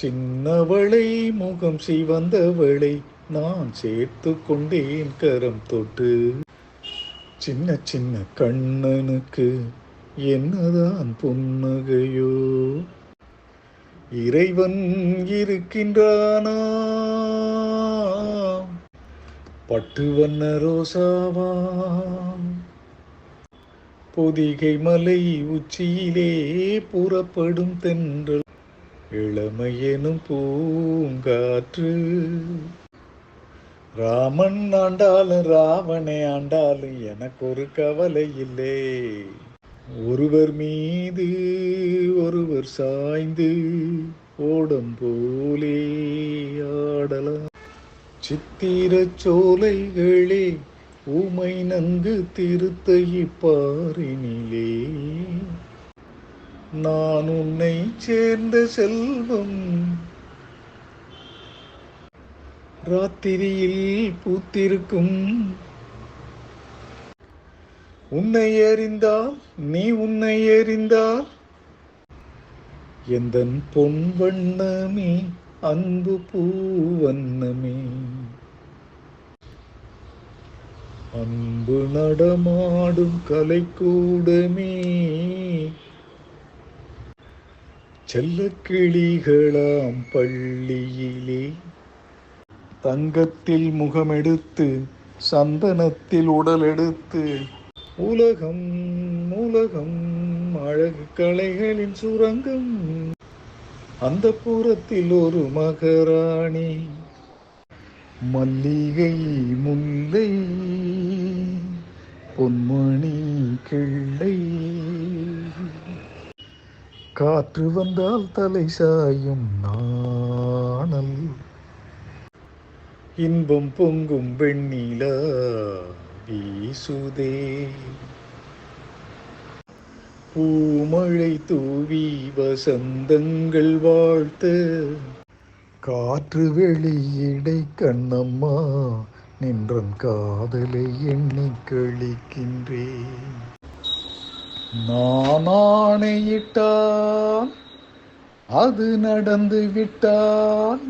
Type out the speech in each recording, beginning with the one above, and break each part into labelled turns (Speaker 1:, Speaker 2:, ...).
Speaker 1: சின்னவளை முகம் சிவந்தவளை நான் சேர்த்து கொண்டேன் கரம் தொட்டு. சின்ன சின்ன கண்ணனுக்கு என்னதான் புன்னகையோ. இறைவன் இருக்கின்றானா பட்டு வண்ண ரோசாவா பொதிகை மலை உச்சியிலே புறப்படும் தென்றல் இளமையெனும் பூங்காற்று. ராமன் ஆண்டாலும் ராவணே ஆண்டாலும் எனக்கு ஒரு கவலை இல்லை. ஒருவர் மீது ஒருவர் சாய்ந்து ஓடம் போலே ஆடலாம். சித்திர சோலைகளே ஊமை நன்கு திருத்த இப்பாரினிலே நான் உன்னை சேர்ந்த செல்வம். ராத்திரியில் பூத்திருக்கும். உன்னை அறிந்தால் நீ உன்னை அறிந்தால். எந்த பொன் வண்ணமே அன்பு பூவண்ணமே அன்பு நடமாடும் கலைக்கூடமே. செல்ல கிளிகளாம் பள்ளியிலே. தங்கத்தில் முகமெடுத்து சந்தனத்தில் உடல் எடுத்து உலகம் உலகம் அழகு கலைகளின் சுரங்கம். அந்த புறத்தில் ஒரு மகராணி. மல்லிகை முல்லை பொன்மணி கிள்ளை. காற்று வந்தால் தலை சாயும் நாணல். இன்பம் பொங்கும் வெண்ணிலா வீசுதே. பூமழை தூவி வசந்தங்கள் வாழ்த்த. காற்று வெளியிடை கண்ணம்மா நின்றன் காதலை எண்ணி கழிக்கின்றேன். நான் ஆணையிட்டால் அது நடந்து விட்டால்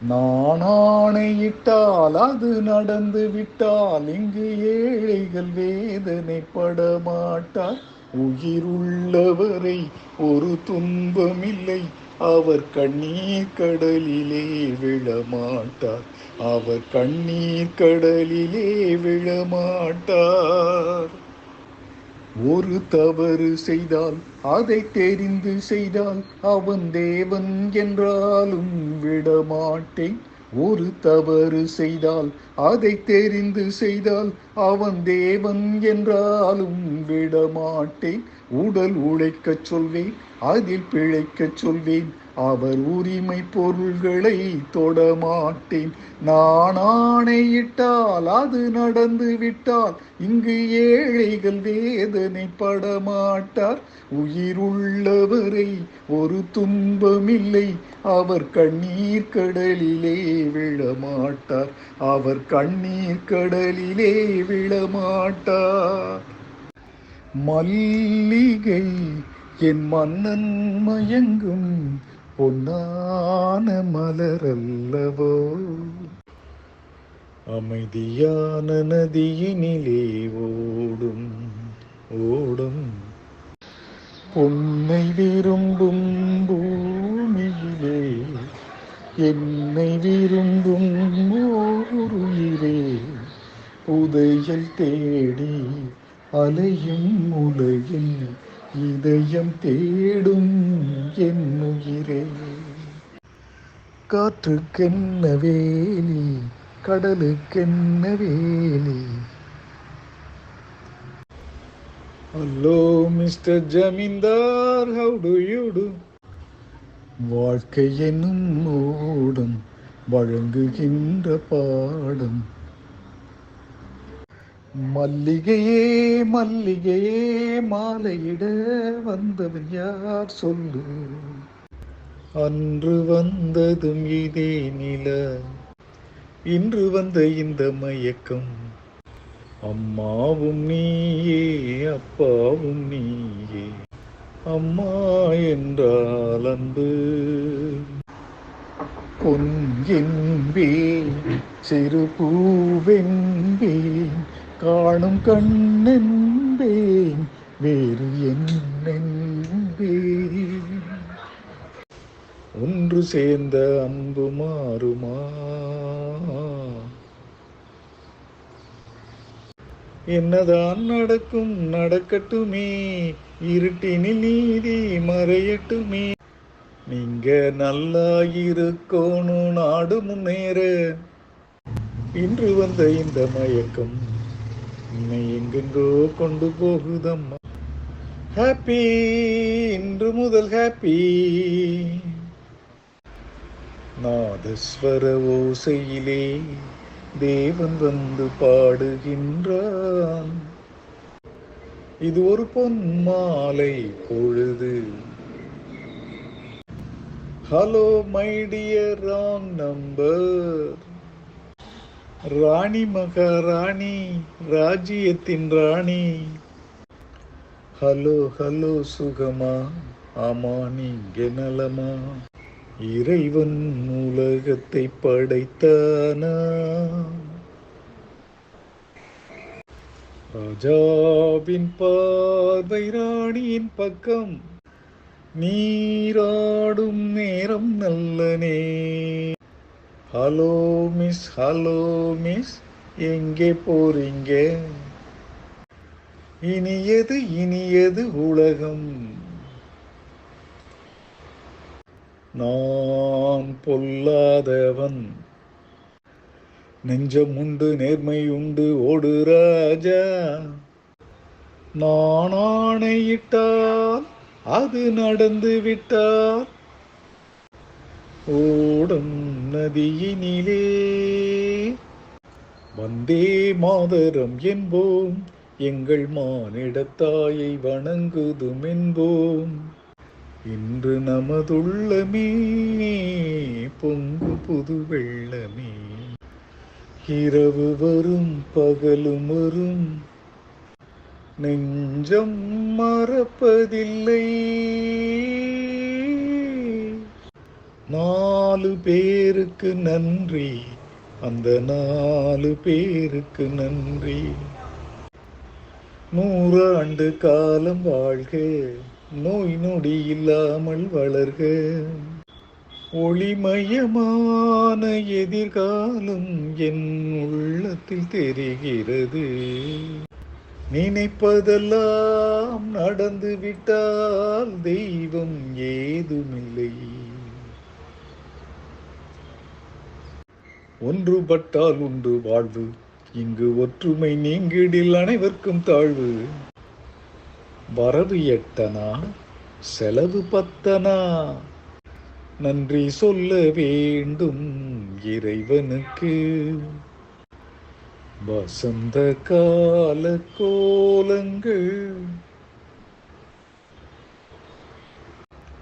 Speaker 1: நான் ஆணையிட்டால் அது நடந்து விட்டால் இங்கு ஏழைகள் வேதனைப்பட மாட்டார். உயிருள்ளவரை ஒரு துன்பமில்லை அவர் கண்ணீர் கடலிலே விழமாட்டார். அவர் கண்ணீர் கடலிலே விழமாட்டார். ஒரு தவறு செய்தால் அதை தெரிந்து செய்தால் அவன் தேவன் என்றாலும் விடமாட்டேன். ஒரு தவறு செய்தால் அதை தெரிந்து செய்தால் அவன் தேவன் என்றாலும் விடமாட்டேன். உடல் உழைக்கச் சொல்வேன் அதில் பிழைக்கச் சொல்வேன் அவர் உரிமை பொருள்களை தொடமாட்டேன். நான் ஆணையிட்டால் அது நடந்து விட்டால் இங்கு ஏழைகள் வேதனை படமாட்டார் உயிருள்ளவரை ஒரு துன்பமில்லை அவர் கண்ணீர் கடலிலே விழமாட்டார். அவர் கண்ணீர் கடலிலே விழமாட்டார். மல்லிகை என் மன்னன் மயங்கும் பொன்னான மலரல்லவோ அமைதியான நதியினிலே ஓடும் ஓடும். பொன்னை விரும்பும் பூமியிலே என்னை விரும்பும் ஓருயிரே உதயல் தேடி அலையும் உலகின் இதயம் தேடும் என் உயிரே காற்றுக்கென்ன வேலி கடலுக்கென்ன வேலி hello mister zamindar how do you do வாழ்க்கை என்னும் ஓடம் வழங்குகின்ற பாடம் மல்லிகையே மல்லிகையே மாலையிட வந்தவன் யார் சொல்லு? அன்று வந்ததும் இதே நில இன்று வந்த இந்த மயக்கம். அம்மாவும் நீயே அப்பாவும் நீயே அம்மா என்றால் அன்பு. பொன்கென்பே சிறு பூவென்பேன் காணும் கண்ணென்பேன் வேறு என்னென்பேன் ஒன்று சேர்ந்த அன்பு மாறுமா? என்னதான் நடக்கும் நடக்கட்டுமே இருட்டினில் நீதி மறையட்டுமே. நீங்க நல்லா இருக்கணும் நாடு முன்னேற. இன்று வந்த இந்த மயக்கம் என்னை எங்கெங்கோ கொண்டு போகுதம்மா. ஹாப்பி இன்று முதல் ஹாப்பி நாதஸ்வர ஓசையிலே தேவன் வந்து பாடுகின்றான். இது ஒரு பொன் மாலை பொழுது. Hello my dear wrong number ராணி மகாராணி ராஜ்யத்தின் ராணி. ஹலோ ஹலோ சுகமா? ஆமா நீங்க நலமா? இறைவன் உலகத்தை படைத்தானா? ராஜாவின் பார்வை ராணியின் பக்கம். நீராடும் நேரம் நல்லனே. Hello miss hello miss. எங்கே போறீங்க இனியது இனியது உலகம். நான் பொல்லாதவன். நெஞ்சம் உண்டு நேர்மை உண்டு ஓடு ராஜா. நான் ஆணையிட்டால் அது நடந்து விட்டால் ஓடும் நதியினிலே. வந்தே மாதரம் என்போம் எங்கள் மானிடத்தாயை வணங்குதும் என்போம் இன்று நமதுள்ளமே பொங்கு புது வெள்ளமே. இரவு வரும் பகலும் வரும். நெஞ்சம் மறப்பதில்லை. நாலு பேருக்கு நன்றி. அந்த நாலு பேருக்கு நன்றி. நூறாண்டு காலம் வாழ்க. நோய் நொடி இல்லாமல் வளர்க. ஒளிமயமான எதிர்காலம் என் உள்ளத்தில் தெரிகிறது. நினைப்பதெல்லாம் நடந்துவிட்டால் தெய்வம் ஏதுமில்லை. ஒன்றுபட்டால் உண்டு வாழ்வு. இங்கு ஒற்றுமை நீங்கிடில் அனைவருக்கும் தாழ்வு. வரவு எட்டனா? செலவு பத்தனா? நன்றி சொல்ல வேண்டும் இறைவனுக்கு. வசந்த கால கோலங்கள்.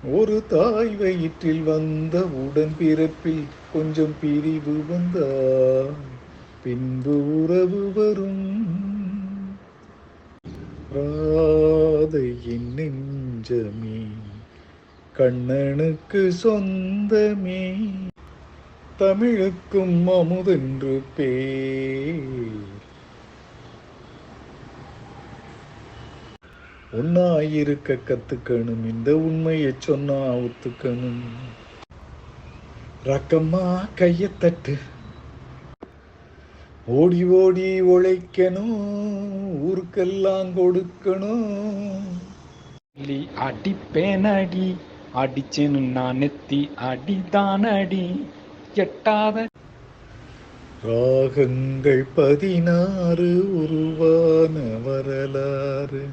Speaker 1: ஒரு தாய் வயிற்றில் வந்த உடன் பிறப்பில் கொஞ்சம் பிரிவு வந்தா பின்பு உறவு வரும். ராதையின் நெஞ்சமே கண்ணனுக்கு சொந்தமே. தமிழுக்கும் அமுதென்று பேர். ஒன்னாயிருக்க கத்துக்கணும் இந்த உண்மையை சொன்னா ஒத்துக்கணும். ரக்கம்மா கைய தட்டு. ஓடி ஓடி உழைக்கணும் ஊருக்கெல்லாம் கொடுக்கணும்.
Speaker 2: சொல்லி அடிப்பேனடி அடிச்சேன்னு நான் நெத்தி அடிதானடி எட்டாத
Speaker 1: ராகங்கள் பதினாறு உருவான வரலாறு.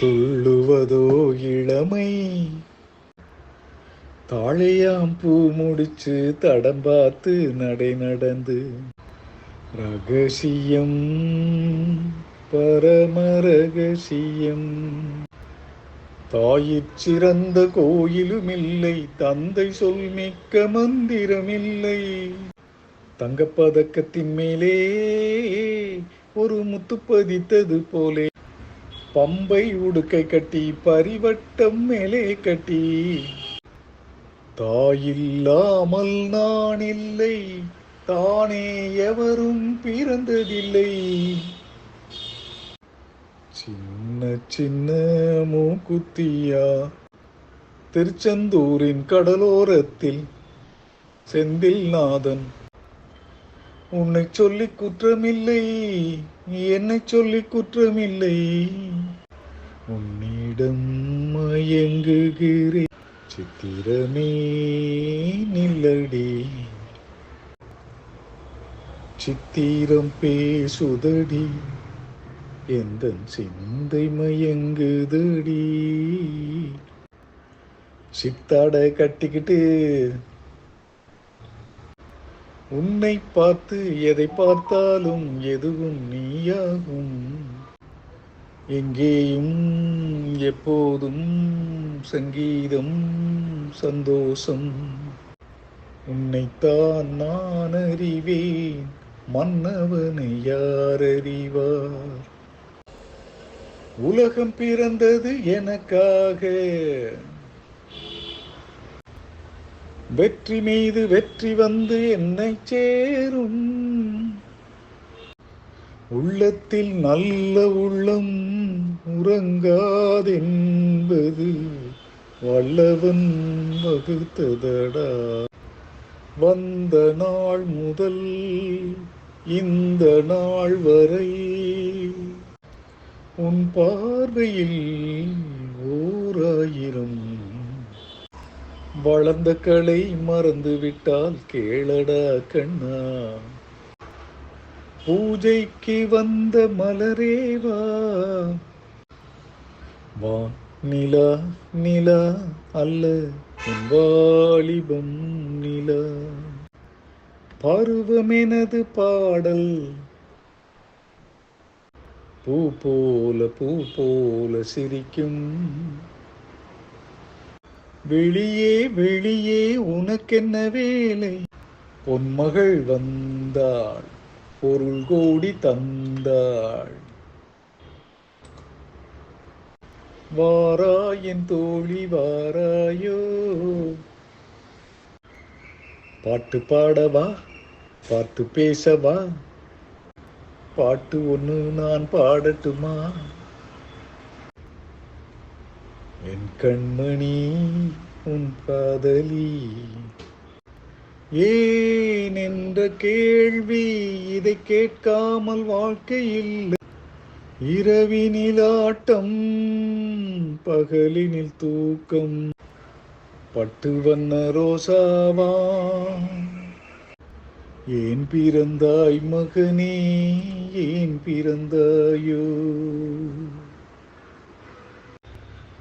Speaker 1: துள்ளுவதோ இளமை தாழையாம் பூ முடிச்சு தடம் பார்த்து நடை நடந்து. ரகசியம் பரம ரகசியம் தாயிற் சிறந்த கோயிலும் இல்லை தந்தை சொல் மிக்க மந்திரமில்லை. தங்கப்பதக்கத்தின் மேலே ஒரு முத்து பதித்தது போலே. பம்பை உடுக்கை கட்டி பரிவட்டம் மேலே கட்டி. தாயில்லாமல் நான் இல்லை தானே எவரும் பிறந்ததில்லை. சின்ன சின்ன மூக்குத்தியா திருச்செந்தூரின் கடலோரத்தில் செந்தில் நாதன். உன்னை சொல்லி குற்றமில்லை என்னை சொல்லி குற்றமில்லை. உன்னிடம் மயங்குகிறேன். சித்திரமே நில்லடி. சித்திரம் பேசுதடி. எந்த சிந்தை மயங்குதடி. சித்தாட கட்டிக்கிட்டு உன்னை பார்த்து எதை பார்த்தாலும் எதுவும் நீயாகும். எங்கேயும் எப்போதும் சங்கீதம் சந்தோஷம். உன்னைத்தான் நான் அறிவேன் மன்னவனை யார் அறிவார்? உலகம் பிறந்தது எனக்காக. வெற்றி மீது வெற்றி வந்து என்னை சேரும். உள்ளத்தில் நல்ல உள்ளம் உறங்காதென்பது வல்லவன் வகுத்ததடா. வந்த நாள் முதல் இந்த நாள் வரை உன் பார்வையில் ஓராயிரம். வளர்ந்த களை மறந்து விட்டால் கேளடா கண்ணா. பூஜைக்கு வந்த மலரேவா? வான் நிலா நிலா அல்ல உன் வாலிபம் நிலா. பருவமெனது பாடல் பூ போல பூ போல சிரிக்கும். வெளியே வெளியே உனக்கென்ன வேலை? பொன்மகள் வந்தாள். பொருள் கோடி தந்தாள். வாராயன் தோழி வாராயோ. பாட்டு பாடவா? பாட்டு பேசவா? பாட்டு ஒன்று நான் பாடட்டுமா? என் கண்மணி உன் காதலி. ஏன் என்ற கேள்வி இதை கேட்காமல் வாழ்க்கையில் இரவினில் ஆட்டம் பகலினில் தூக்கம். பட்டு வண்ண ரோசாவா? ஏன் பிறந்தாய் மகனே? ஏன் பிறந்தாயோ?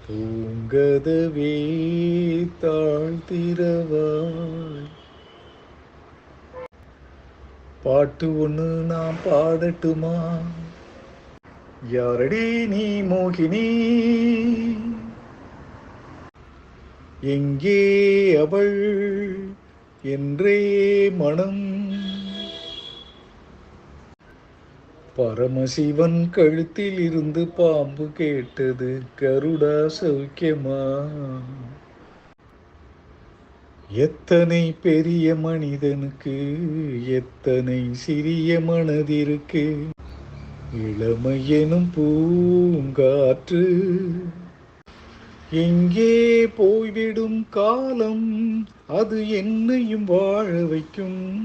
Speaker 1: பூங்கதவே தாழ்த்திரவாய். பாட்டு ஒன்று நாம் பாடட்டுமா? யாரடி நீ மோகினி? எங்கே அவள் என்றே மனம்? பரமசிவன் கழுத்தில் இருந்து பாம்பு கேட்டது கருடா சௌக்கியமா? எத்தனை பெரிய மனிதனுக்கு எத்தனை சிறிய மனதிற்கு இளமை எனும் பூங்காற்று. எங்கே போய்விடும் காலம் அது என்னையும் வாழ வைக்கும்.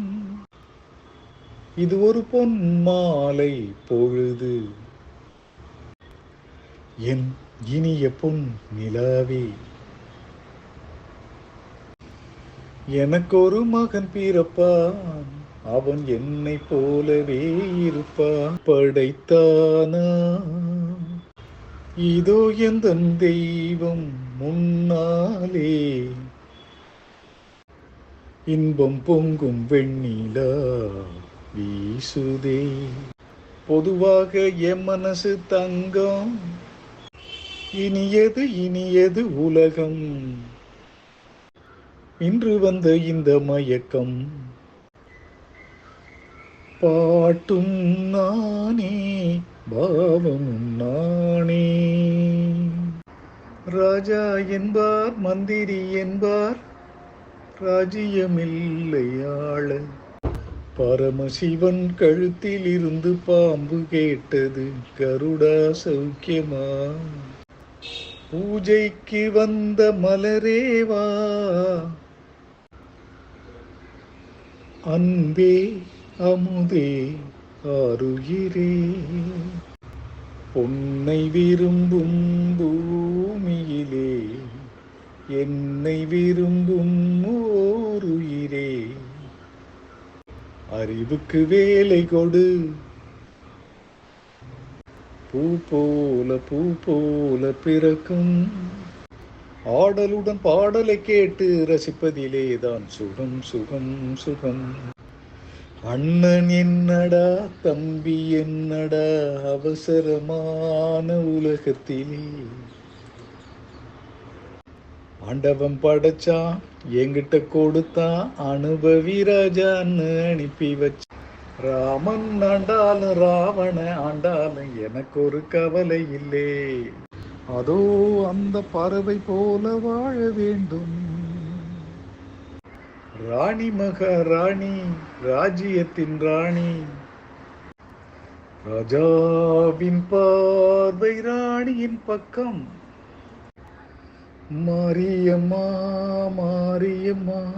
Speaker 1: இது ஒரு பொன் மாலை பொழுது. என் இனிய பொன் நிலாவே எனக்கு ஒரு மகன் பிறப்பான். அவன் என்னை போலவே இருப்பான். படைத்தானா? இதோ எந்த தெய்வம் முன்னாலே. இன்பம் பொங்கும் வெண்ணிலா வீசுதே. பொதுவாக என் மனசு தங்கம். இனியது இனியது உலகம். இன்று வந்த இந்த மயக்கம். பாட்டும் நானே பாவமும் நானே. ராஜா என்பார் மந்திரி என்பார் ராஜ்யமில்லையாள பரமசிவன் கழுத்தில் இருந்து பாம்பு கேட்டது கருடா சௌக்கியமா? பூஜைக்கு வந்த மலரேவா? அன்பே அமுதே ஆருயிரே உன்னை விரும்பும் பூமியிலே என்னை விரும்பும் ஓருயிரே அறிவுக்கு வேலை கொடு. பூ போல பூ போல பிறக்கும். ஆடலுடன் பாடலை கேட்டு ரசிப்பதிலே தான் சுகம் சுகம் சுகம். அண்ணன் என்னடா தம்பி என்னடா அவசரமான உலகத்திலே. ஆண்டவன் படைச்சான் என்கிட்ட கொடுத்தான் அனுபவி ராஜான்னு அனுப்பி வச்ச ராமன் ஆண்டாலும் ராவண ஆண்டாலும் எனக்கு ஒரு கவலை இல்லை. அதோ அந்த பறவை போல வாழ வேண்டும். ராணி மகாராணி ராஜ்யத்தின் ராணி. ராஜாவின் பார்வை ராணியின் பக்கம். மாரியம்மா மாரியம்மா.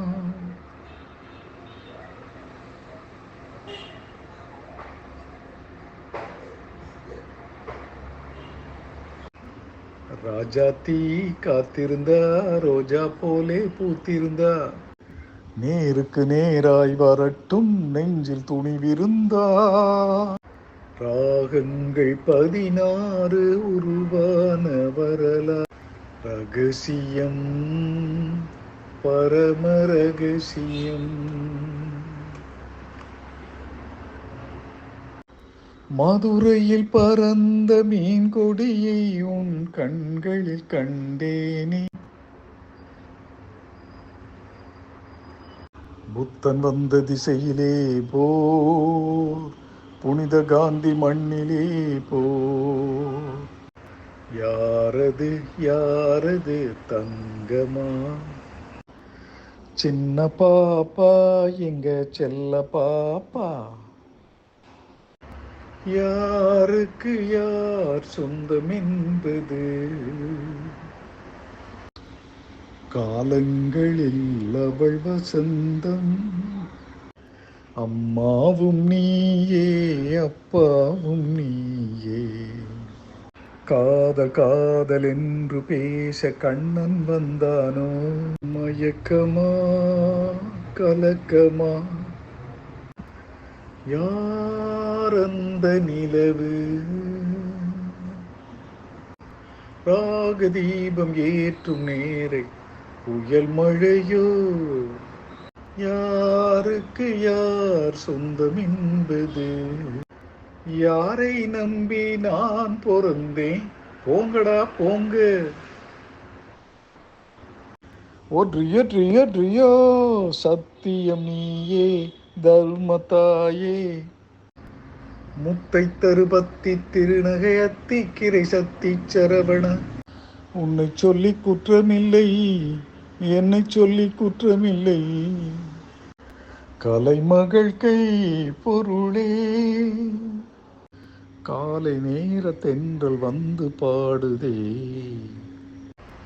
Speaker 1: ராஜா தீ காத்திருந்தா ரோஜா போலே பூத்திருந்தா. நேருக்கு நேராய் வரட்டும் நெஞ்சில் துணிவிருந்தா ராகங்கள் பதினாறு உருவான வரலா. ரகசியம் பரம ரகசியம். மதுரையில் பறந்த மீன் கொடியை உன் கண்களில் கண்டேனே. புத்தன் வந்த திசையிலே போ புனித காந்தி மண்ணிலே போ யாரது யாரது தங்கமா? சின்ன பாப்பா எங்க செல்ல பாப்பா. யாருக்கு யார் சொந்தம் என்பது? காலங்களில் அவள் வசந்தம். அம்மாவும் நீயே அப்பாவும் நீயே. காதல் காதல் என்று பேச கண்ணன் வந்தானோ? மயக்கமா கலக்கமா? யார் அந்த நிலவு. ராக தீபம் ஏற்றும் நேரை புயல் மழையோ? யாருக்கு யார் சொந்தம் என்பது? யாரை நம்பி நான் பொருந்தேன் போங்கடா போங்க. ஓ ட்ரியோ ட்ரியோ ட்ரியோ. சத்தியம் நீயே தர்மத்தாயே முத்தை தருபத்தி திருநகை அத்திக்கிரை சத்தி சரவண. உன்னை சொல்லி குற்றமில்லை என்னை சொல்லி குற்றமில்லை. கலைமகள் கை பொருளே. காலை நேர தென்றல் வந்து பாடுதே.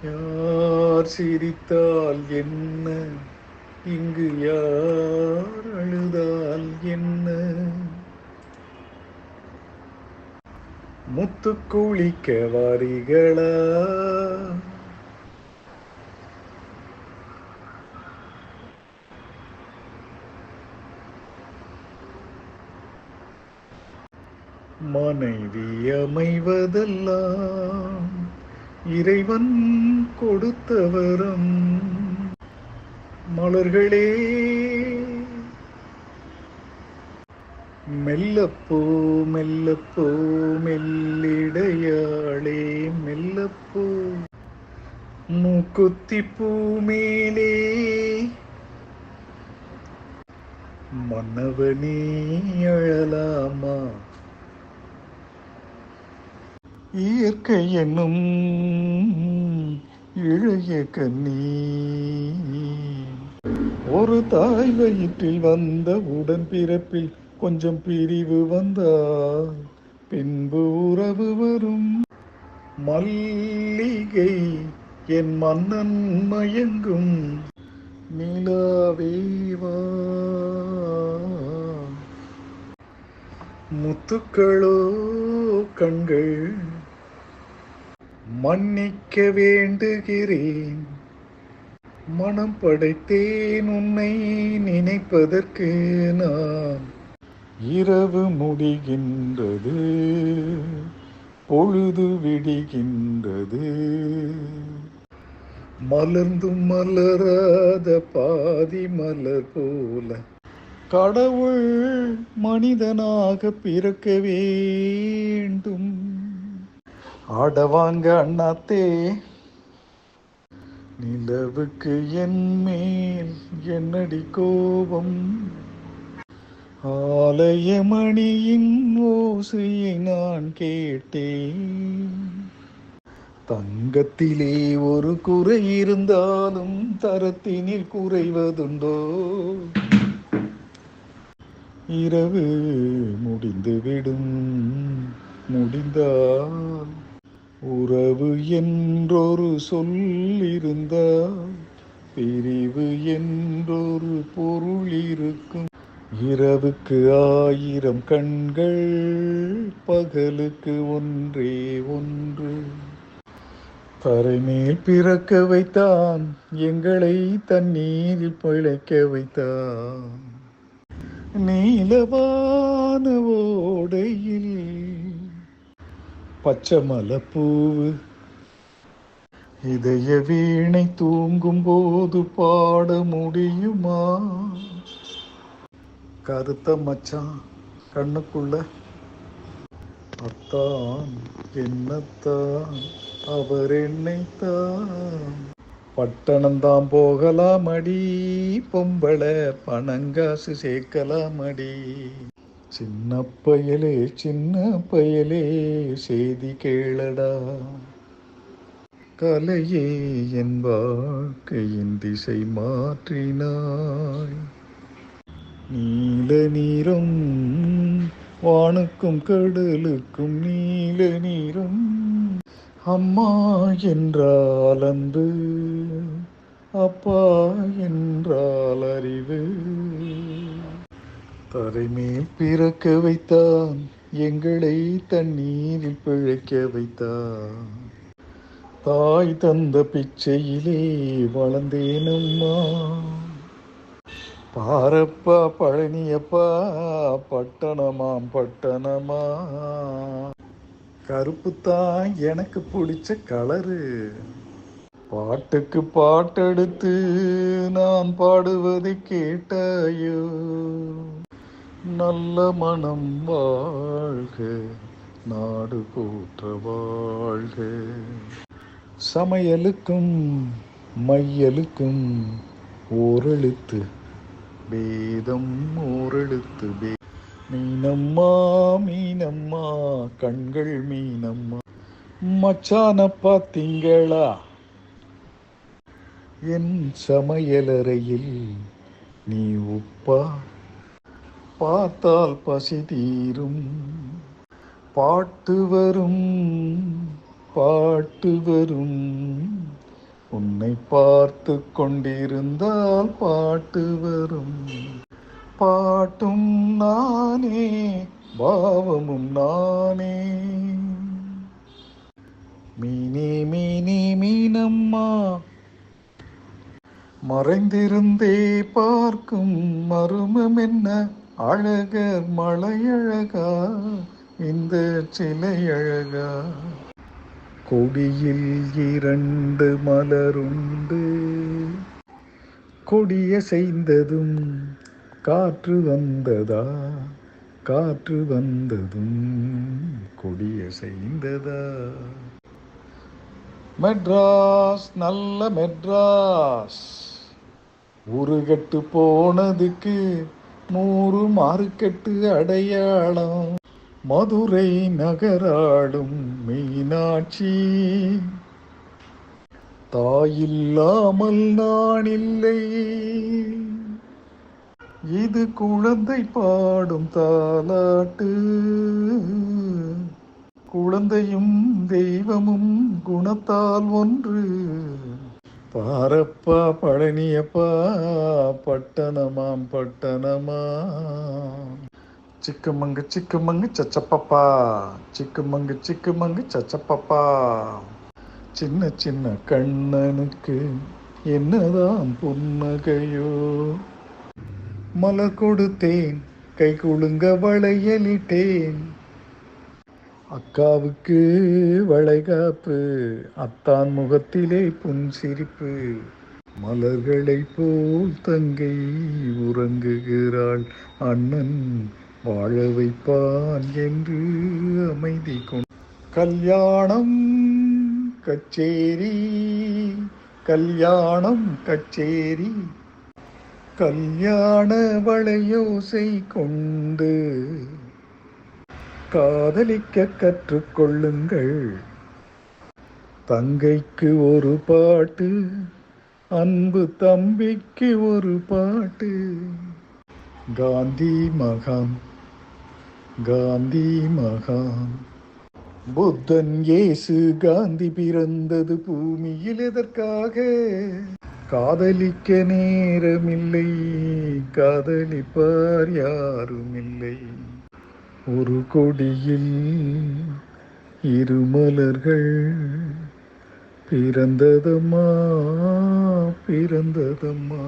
Speaker 1: யார் சிரித்தால் என்ன? இங்கு யார் அழுதால் என்ன? முத்து குளிக்க வாரிகளா மனைவி அமைவதெல்லாம் இறைவன் கொடுத்தவரம். மலர்களே மெல்லப்போ மெல்லப்போ மெல்லிடையாளே மெல்லப்போ. மூக்குத்தி பூமேலே மன்னவனே அழலாமா? இயற்கை என்னும் இழைய கண்ணீ. ஒரு தாய் வயிற்றில் வந்த உடன் பிறப்பில் கொஞ்சம் பிரிவு வந்தால் பின்பு உறவு வரும். மல்லிகை என் மன்னன் மயங்கும். நிலாவேவா. முத்துக்களோ கண்கள். மன்னிக்க வேண்டுகிறேன். மனம் படைத்தேன் உன்னை நினைப்பதற்கு நான். இரவு முடிகின்றது பொழுது விடிகின்றது. மலர்ந்தும் மலராத பாதி மலர் போல கடவுள் மனிதனாக பிறக்க வேண்டும். ஆடவாங்க அண்ணாத்தே நிலவுக்கு என் மேல் என்னடி கோபம்? ஆலயமணியின் ஓசையை நான் கேட்டேன். தங்கத்திலே ஒரு குறை இருந்தாலும் தரத்தினில் குறைவதுண்டோ? இரவு முடிந்துவிடும் முடிந்தால் உறவு என்றொரு சொல் இருந்தால் பிரிவு என்றொரு பொருள் இருக்கும். இரவுக்கு ஆயிரம் கண்கள் பகலுக்கு ஒன்றே ஒன்று. தரைமேல் பிறக்க வைத்தான் எங்களை தண்ணீரில் பிழைக்க வைத்தான். நீலவான ஓடையில் பச்சை பூவு இதய வீணை தூங்கும் போது பாட முடியுமா? கருத்த மச்சான் கண்ணுக்குள்ள. அத்தான் என்னத்தான் அவர் என்னைத்தான். பட்டணம்தான் போகலாமடி பொம்பளை பணங்காசு சேர்க்கலாமடி. சின்ன பயலே சின்ன பயலே செய்தி கேளடா. கலையே என் வாழ்க்கையின் திசை மாற்றினாய். நீல நீரும் வானுக்கும் கடலுக்கும் நீல நீரும் அம்மா என்றால் அன்பு அப்பா என்றால் அறிவு. தரைமேல் பிறக்க வைத்தான் எங்களை தண்ணீரில் பிழைக்க வைத்தான். தாய் தந்த பிச்சையிலே வளர்ந்தேனம்மா. பாரப்பா பழனியப்பா பட்டணமாம் பட்டணமா. கருப்பு தான் எனக்கு பிடிச்ச கலரு. பாட்டுக்கு பாட்டெடுத்து நான் பாடுவதை கேட்டாயோ? நல்ல மனம் வாழ்க நாடு போற்ற வாழ்க. சமையலுக்கும் மையலுக்கும் ஓரெழுத்து வேதம் ஓரெழுத்து வே மீனம்மா மீனம்மா கண்கள் மீனம்மா மச்சான பார்த்தீங்களா என் சமையலறையில் நீ உப்பா? பார்த்தால் பசி தீரும். பாட்டு வரும் பாட்டு வரும். உன்னை பார்த்து கொண்டிருந்தால் பாட்டு வரும். பாட்டும் நானே பாவமும் நானே. மீனே மீனே மீனம்மா மறைந்திருந்தே பார்க்கும் மருமம் என்ன? அழகர் மலையழகா இந்த சிலை அழகா கொடியில் இரண்டு மலருண்டு. கொடிய செய்ததும் காற்று வந்ததா? காற்று வந்ததும் கொடிய செய்ததா? மெட்ராஸ் நல்ல மெட்ராஸ். உருகட்டு போனதுக்கு நூறு மார்க்கெட்டு அடையாளம். மதுரை நகராடும் மீனாட்சி. தாயில்லாமல் நான் இல்லை இது குழந்தை பாடும் தாலாட்டு. குழந்தையும் தெய்வமும் குணத்தால் ஒன்று. பாரப்பா பழனியப்பா பட்டணமாம் பட்டணமா சிக்கமங்கு சிக்கமங்கு சச்சப்பப்பா. சிக்கமங்கு சிக்கமங்கு சச்சப்பப்பா. சின்ன சின்ன கண்ணனுக்கு என்னதான் புன்னகையோ. மலர் கொடுத்தேன் கை குழுங்க வளையலிட்டேன். அக்காவுக்கு வளைகாப்பு அத்தான் முகத்திலே புன்சிரிப்பு. மலர்களைப் போல் தங்கை உறங்குகிறாள் அண்ணன். வாழ வைப்பான் என்று அமைதி கொண்டு கல்யாணம் கச்சேரி கல்யாணம் கச்சேரி. கல்யாண வளையோசை கொண்டு காதலிக்க கற்றுக்கொள்ளுங்கள். தங்கைக்கு ஒரு பாட்டு அன்பு தம்பிக்கு ஒரு பாட்டு. காந்தி மகான் காந்தி மகான் புத்தன் இயேசு காந்தி பிறந்தது பூமியில் எதற்காக? காதலிக்க நேரமில்லை காதலிப்பார் யாருமில்லை. ஒரு கொடியில் இருமலர்கள் பிறந்ததம்மா பிறந்ததம்மா.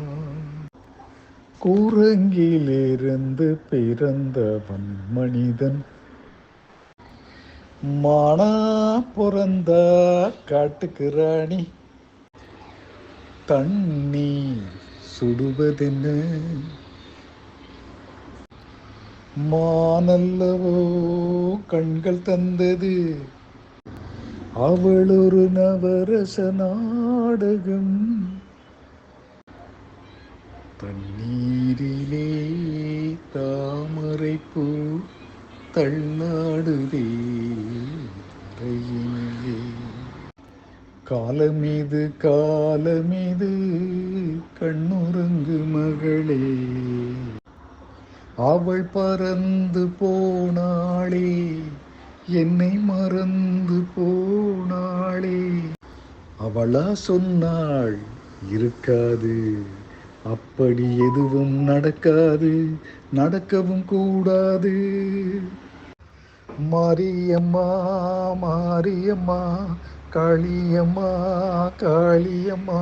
Speaker 1: குரங்கிலிருந்து பிறந்தவன் மனிதன். மானா பிறந்த காட்டுக்கு ராணி. தண்ணி சுடுவதென்ன? மானல்லவோ கண்கள் தந்தது. அவள் ஒரு நவரச நாடகம். தண்ணீரிலே பூ தள்ளாடுதே தரையினிலே. காலமீது காலமீது கண்ணுறங்கு மகளே. அவள் பறந்து போனாளே என்னை மறந்து போனாளே. அவளா சொன்னாள் இருக்காது. அப்படி எதுவும் நடக்காது நடக்கவும் கூடாது. மாரியம்மா மாரியம்மா காளியம்மா காளியம்மா.